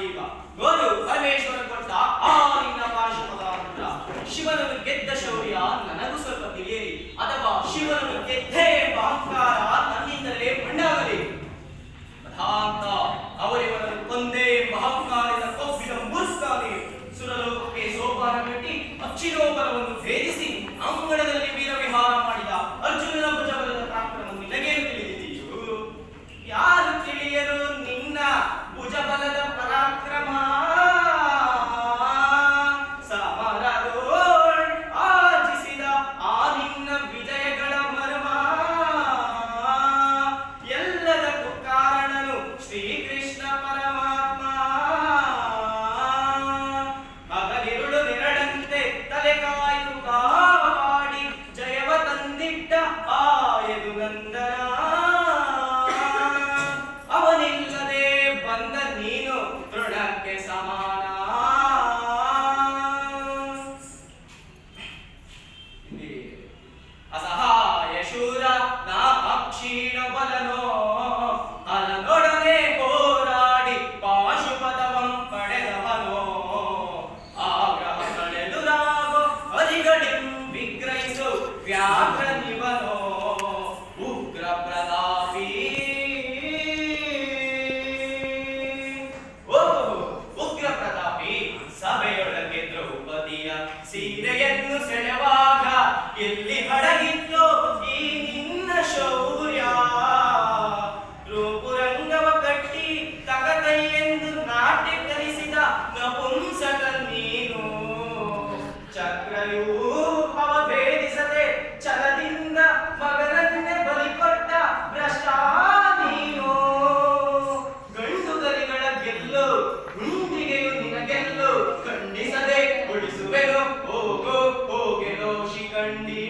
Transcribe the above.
ಪಾಂಡೀವ ನೋಡು ಪರಮೇಶ್ವರ ಕೊಟ್ಟ ಆ ನಿನ್ನ ಪಾಶುಪದ ಅಂದ್ರ ಶಿವನನ್ನು ಗೆದ್ದ ಶೌರ್ಯ ನನಗೂ ಸ್ವಲ್ಪ ತಿಳಿಯಲಿ. ಅಥವಾ ಶಿವನನ್ನು ಗೆದ್ದೆ ಎಂಬ ಅಹಂಕಾರ ನನ್ನಿಂದಲೇ ಮಣ್ಣಾಗಲಿ ಅದಾಂತ ಅವರಿವರನ್ನು ಕೊಂದೆ ಎಂಬ ಅಹಂಕಾರದ ಕೊಬ್ಬಿನ ಮುರುಸ್ತಾನೆ ಸುರಲೋಕಕ್ಕೆ ಸೋಪಾನ ಕಟ್ಟಿ ಅಚ್ಚಿನೋಪರವನ್ನು ಭೇದಿಸಿ ಅಂಗಳದಲ್ಲಿ ವಂದನಾ ಅವನಿಲ್ಲದೆ ಬಂದ ನೀನು ಋಣಕ್ಕೆ ಸಮಾನ. ಅಸಹಾಯ ಶೂರ ನಾ ಪಕ್ಷಿ ಚಕ್ರಯೂ ಭವ ಭೇದಿಸದೆ ಚಲದಿಂದ ಮಗನನ್ನೇ ಬಲಿಪಟ್ಟ ಭ್ರಷ್ಟ ನೀನು. ಗಂಡು ಗೆಲ್ಲು, ಗುಂಡಿಗೆಯು ನಿನಗೆಲ್ಲು, ಖಂಡಿಸದೆ ಕೊಡಿಸುವೆನು ಹೋಗೋ, ಹೋಗೆನೋ ಶಿಖಂಡಿ